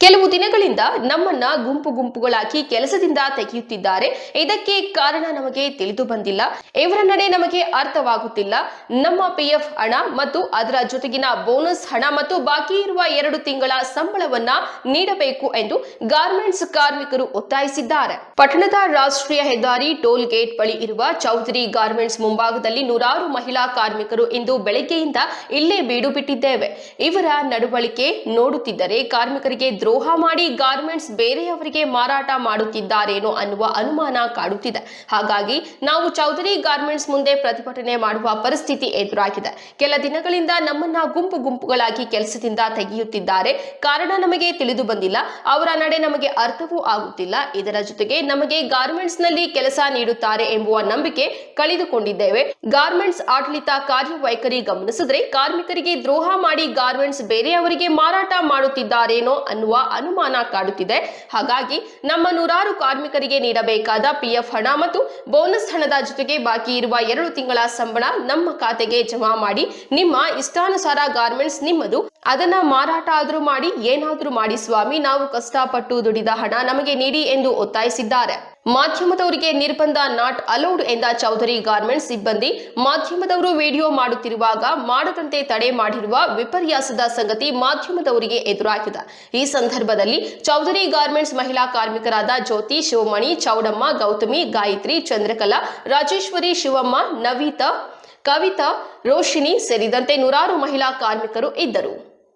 ಕೆಲವು ದಿನಗಳಿಂದ ನಮ್ಮನ್ನ ಗುಂಪು ಗುಂಪುಗಳಾಗಿ ಕೆಲಸದಿಂದ ತೆಗೆಯುತ್ತಿದ್ದಾರೆ. ಇದಕ್ಕೆ ಕಾರಣ ನಮಗೆ ತಿಳಿದು ಬಂದಿಲ್ಲ. ಇವರ ನಡೆ ನಮಗೆ ಅರ್ಥವಾಗುತ್ತಿಲ್ಲ. ನಮ್ಮ ಪಿಎಫ್ ಹಣ ಮತ್ತು ಅದರ ಜೊತೆಗಿನ ಬೋನಸ್ ಹಣ ಮತ್ತು ಬಾಕಿ ಇರುವ ಎರಡು ತಿಂಗಳ ಸಂಬಳವನ್ನ ನೀಡಬೇಕು ಎಂದು ಗಾರ್ಮೆಂಟ್ಸ್ ಕಾರ್ಮಿಕರು ಒತ್ತಾಯಿಸಿದ್ದಾರೆ. ಪಟ್ಟಣದ ರಾಷ್ಟ್ರೀಯ ಹೆದ್ದಾರಿ ಟೋಲ್ ಗೇಟ್ ಬಳಿ ಇರುವ ಚೌಧರಿ ಗಾರ್ಮೆಂಟ್ಸ್ ಮುಂಭಾಗದಲ್ಲಿ ನೂರಾರು ಮಹಿಳಾ ಕಾರ್ಮಿಕರು ಇಂದು ಬೆಳಗ್ಗೆಯಿಂದ ಇಲ್ಲೇ ಬೀಡು ಬಿಟ್ಟಿದ್ದೇವೆ ಇವರ ನಡವಳಿಕೆ ನೋಡುತ್ತಿದ್ದರೆ ಕಾರ್ಮಿಕರಿಗೆ ದ್ರೋಹ ಮಾಡಿ ಗಾರ್ಮೆಂಟ್ಸ್ ಬೇರೆಯವರಿಗೆ ಮಾರಾಟ ಮಾಡುತ್ತಿದ್ದಾರೇನೋ ಅನ್ನುವ ಅನುಮಾನ ಕಾಡುತ್ತಿದೆ. ಹಾಗಾಗಿ ನಾವು ಚೌಧರಿ ಗಾರ್ಮೆಂಟ್ಸ್ ಮುಂದೆ ಪ್ರತಿಭಟನೆ ಮಾಡುವ ಪರಿಸ್ಥಿತಿ ಎದುರಾಗಿದೆ. ಕೆಲ ದಿನಗಳಿಂದ ನಮ್ಮನ್ನ ಗುಂಪು ಗುಂಪುಗಳಾಗಿ ಕೆಲಸದಿಂದ ತೆಗೆಯುತ್ತಿದ್ದಾರೆ. ಕಾರಣ ನಮಗೆ ತಿಳಿದು ಬಂದಿಲ್ಲ. ಅವರ ನಡೆ ನಮಗೆ ಅರ್ಥವೂ ಆಗುತ್ತಿಲ್ಲ. ಇದರ ಜೊತೆಗೆ ನಮಗೆ ಗಾರ್ಮೆಂಟ್ಸ್ನಲ್ಲಿ ಕೆಲಸ ನೀಡುತ್ತಾರೆ ಎಂಬುವ ನಂಬಿಕೆ ಕಳೆದುಕೊಂಡಿದ್ದೇವೆ. ಗಾರ್ಮೆಂಟ್ಸ್ ಆಡಳಿತ ಕಾರ್ಯವೈಖರಿ ಗಮನಿಸಿದ್ರೆ ಕಾರ್ಮಿಕರಿಗೆ ದ್ರೋಹ ಮಾಡಿ ಗಾರ್ಮೆಂಟ್ಸ್ ಬೇರೆಯವರಿಗೆ ಮಾರಾಟ ಮಾಡುತ್ತಿದ್ದಾರೇನೋ ಅನ್ನುವ ಅನುಮಾನ ಕಾಡುತ್ತಿದೆ. ಹಾಗಾಗಿ ನಮ್ಮ ನೂರಾರು ಕಾರ್ಮಿಕರಿಗೆ ನೀಡಬೇಕಾದ ಪಿಎಫ್ ಹಣ ಮತ್ತು ಬೋನಸ್ ಹಣದ ಜೊತೆಗೆ ಬಾಕಿ ಇರುವ ಎರಡು ತಿಂಗಳ ಸಂಬಳ ನಮ್ಮ ಖಾತೆಗೆ ಜಮಾ ಮಾಡಿ ನಿಮ್ಮ ಇಷ್ಟಾನುಸಾರ ಗಾರ್ಮೆಂಟ್ಸ್ ನಿಮ್ಮದು ಅದನ್ನ ಮಾರಾಟ ಆದರೂ ಮಾಡಿ, ಏನಾದರೂ ಮಾಡಿ ಸ್ವಾಮಿ, ನಾವು ಕಷ್ಟಪಟ್ಟು ದುಡಿದ ಹಣ ನಮಗೆ ನೀಡಿ ಎಂದು ಒತ್ತಾಯಿಸಿದ್ದಾರೆ. ಮಾಧ್ಯಮದವರಿಗೆ ನಿರ್ಬಂಧ ನಾಟ್ ಅಲೌಡ್ ಎಂದ ಚೌಧರಿ ಗಾರ್ಮೆಂಟ್ ಸಿಬ್ಬಂದಿ, ಮಾಧ್ಯಮದವರು ವಿಡಿಯೋ ಮಾಡುತ್ತಿರುವಾಗ ಮಾಡದಂತೆ ತಡೆ ಮಾಡಿರುವ ವಿಪರ್ಯಾಸದ ಸಂಗತಿ ಮಾಧ್ಯಮದವರಿಗೆ ಎದುರಾಗಿದೆ. ಈ ಸಂದರ್ಭದಲ್ಲಿ ಚೌಧರಿ ಗಾರ್ಮೆಂಟ್ಸ್ ಮಹಿಳಾ ಕಾರ್ಮಿಕರಾದ ಜ್ಯೋತಿ, ಶಿವಮಣಿ, ಚೌಡಮ್ಮ, ಗೌತಮಿ, ಗಾಯತ್ರಿ, ಚಂದ್ರಕಲಾ, ರಾಜೇಶ್ವರಿ, ಶಿವಮ್ಮ, ನವೀತಾ, ಕವಿತಾ ರೋಶಿನಿ ಸೇರಿದಂತೆ ನೂರಾರು ಮಹಿಳಾ ಕಾರ್ಮಿಕರು ಇದ್ದರು.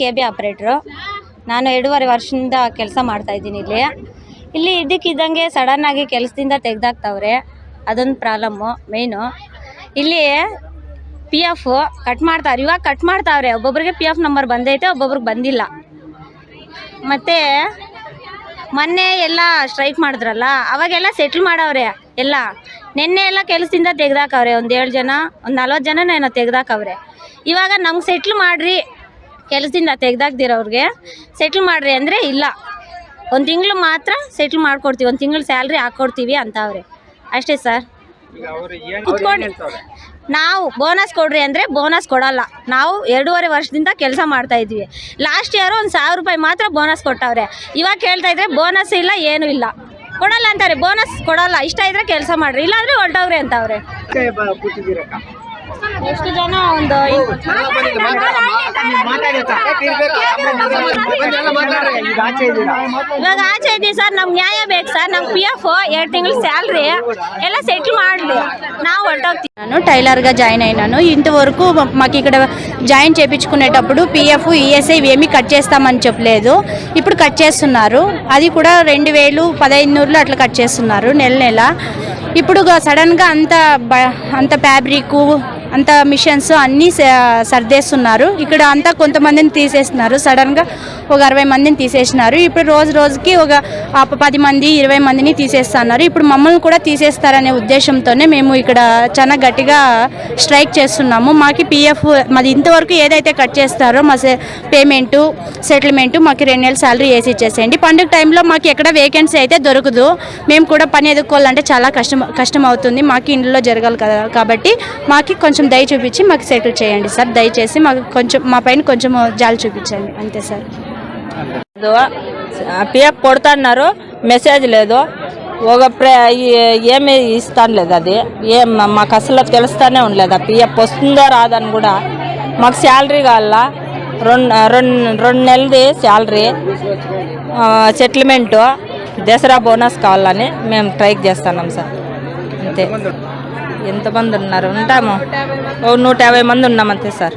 ಕೆ ಬಿ ಆಪ್ರೇಟ್ರು. ನಾನು ಎರಡೂವರೆ ವರ್ಷದಿಂದ ಕೆಲಸ ಮಾಡ್ತಾ ಇದ್ದೀನಿ ಇಲ್ಲಿ. ಇಲ್ಲಿ ಇದ್ದಕ್ಕಿದ್ದಂಗೆ ಆಗಿ ಕೆಲಸದಿಂದ ತೆಗ್ದಾಕ್ತವ್ರೆ ಅದೊಂದು ಪ್ರಾಬ್ಲಮ್ಮು ಮೇಯ್ನು ಇಲ್ಲಿ ಪಿ ಎಫ್ ಕಟ್ ಮಾಡ್ತಾರೆ ಇವಾಗ ಕಟ್ ಮಾಡ್ತಾವ್ರೆ. ಒಬ್ಬೊಬ್ರಿಗೆ ಪಿ ಎಫ್ ನಂಬರ್ ಬಂದೈತೆ ಒಬ್ಬೊಬ್ರಿಗೆ ಬಂದಿಲ್ಲ. ಮತ್ತು ಮೊನ್ನೆ ಎಲ್ಲ ಸ್ಟ್ರೈಕ್ ಮಾಡಿದ್ರಲ್ಲ, ಅವಾಗೆಲ್ಲ ಸೆಟ್ಲ್ ಮಾಡವ್ರೆ ಎಲ್ಲ. ನಿನ್ನೆ ಎಲ್ಲ ಕೆಲಸದಿಂದ ತೆಗ್ದಾಕವ್ರೆ ಒಂದು ಏಳು ಜನ ಒಂದು ನಲ್ವತ್ತು ಜನ ಏನೋ ತೆಗ್ದಾಕವ್ರೆ. ಇವಾಗ ನಮ್ಗೆ ಸೆಟ್ಲ್ ಮಾಡಿರಿ ಕೆಲಸದಿಂದ ತೆಗ್ದಾಕ್ದಿರೋರಿಗೆ ಸೆಟ್ಲ್ ಮಾಡಿರಿ ಅಂದರೆ ಇಲ್ಲ. ಒಂದು ತಿಂಗಳು ಮಾತ್ರ ಸೆಟ್ಲ್ ಮಾಡ್ಕೊಡ್ತೀವಿ ಒಂದು ತಿಂಗಳು ಸ್ಯಾಲ್ರಿ ಹಾಕ್ಕೊಡ್ತೀವಿ ಅಂತವ್ರೆ. ಅಷ್ಟೇ ಸರ್ ಕುತ್ಕೊಂಡು ನಾವು ಬೋನಸ್ ಕೊಡ್ರಿ ಅಂದರೆ ಬೋನಸ್ ಕೊಡಲ್ಲ. ನಾವು ಎರಡೂವರೆ ವರ್ಷದಿಂದ ಕೆಲಸ ಮಾಡ್ತಾ ಇದ್ವಿ ಲಾಸ್ಟ್ ಇಯರು ಒಂದು ಸಾವಿರ ರೂಪಾಯಿ ಮಾತ್ರ ಬೋನಸ್ ಕೊಟ್ಟವ್ರೆ. ಇವಾಗ ಕೇಳ್ತಾ ಇದ್ರೆ ಬೋನಸ್ ಇಲ್ಲ ಏನೂ ಇಲ್ಲ. ಕೊಡಲ್ಲ ಅಂತಾರೆ. ಬೋನಸ್ ಕೊಡಲ್ಲ. ಇಷ್ಟ ಇದ್ರೆ ಕೆಲಸ ಮಾಡ್ರಿ. ಇಲ್ಲಾಂದ್ರೆ ಹೊರಟವ್ರೆ ಅಂತವ್ರೆ. ಎಷ್ಟು ಜನ ಒಂದು ಇವಾಗ ಆಚೆ ಇದ್ದೀವಿ ಸರ್ ನಮ್ಗೆ ನ್ಯಾಯ ಬೇಕು ಸರ್ ನಮ್ಗೆ ಪಿ ಎಫ್ ಎರಡು తింగళ శాలరీ ఎలా సెటిల్ ಮಾಡಲಿ ನಾವು ಹೊರಟೋಗ್ತೀವಿ నేను టైలర్గా జాయిన్ అయినాను ఇంతవరకు మాకు ఇక్కడ జాయిన్ చేయించుకునేటప్పుడు పిఎఫ్ ఈఎస్ఐ ఇవేమీ కట్ చేస్తామని చెప్పలేదు ఇప్పుడు కట్ చేస్తున్నారు అది కూడా రెండు వేలు పదహైదు అట్లా కట్ చేస్తున్నారు నెల నెల ఇప్పుడు సడన్గా అంత బ- అంత ఫ్యాబ్రిక్ అంత మిషన్స్ అన్నీ సర్దేస్తున్నారు. ఇక్కడ అంతా కొంతమందిని తీసేస్తున్నారు. సడన్గా ఒక అరవై మందిని తీసేసినారు. ఇప్పుడు రోజు రోజుకి ఒక పది మంది ఇరవై మందిని తీసేస్తున్నారు. ఇప్పుడు మమ్మల్ని కూడా తీసేస్తారనే ఉద్దేశంతోనే మేము ఇక్కడ చాలా గట్టిగా స్ట్రైక్ చేస్తున్నాము. మాకు పిఎఫ్ మాది ఇంతవరకు ఏదైతే కట్ చేస్తారో మా పేమెంటు సెటిల్మెంటు మాకు రెండు నెలల శాలరీ వేసి ఇచ్చేసేయండి. పండుగ టైంలో మాకు ఎక్కడ వేకెన్సీ అయితే దొరకదు. మేము కూడా పని ఎదుర్కోవాలంటే చాలా కష్టం కష్టం అవుతుంది మాకు ఇంట్లో జరగాలి కదా కాబట్టి మాకు కొంచెం దయ చూపించి మాకు సెటిల్ చేయండి సార్. దయచేసి మాకు కొంచెం మా పైన కొంచెం జాలి చూపించండి. అంతే సార్. పిఎఫ్ కొడుతున్నారు. మెసేజ్ లేదు. ఒక ప్రే ఏమి ఇస్తాను లేదు అది. ఏం మాకు అసలు తెలుస్తానే ఉండలేదు. ఆ పిఎఫ్ వస్తుందో రాదని కూడా. మాకు శాలరీ కావాలా? రెండు రెండు రెండు నెలది శాలరీ. సెటిల్మెంటు. దసరా బోనస్ కావాలని మేము ట్రై చేస్తున్నాం సార్. అంతే. ఎంతమంది ఉన్నారు? ఉంటాము. ఓ నూట యాభై మంది ఉన్నాం అంతే సార్.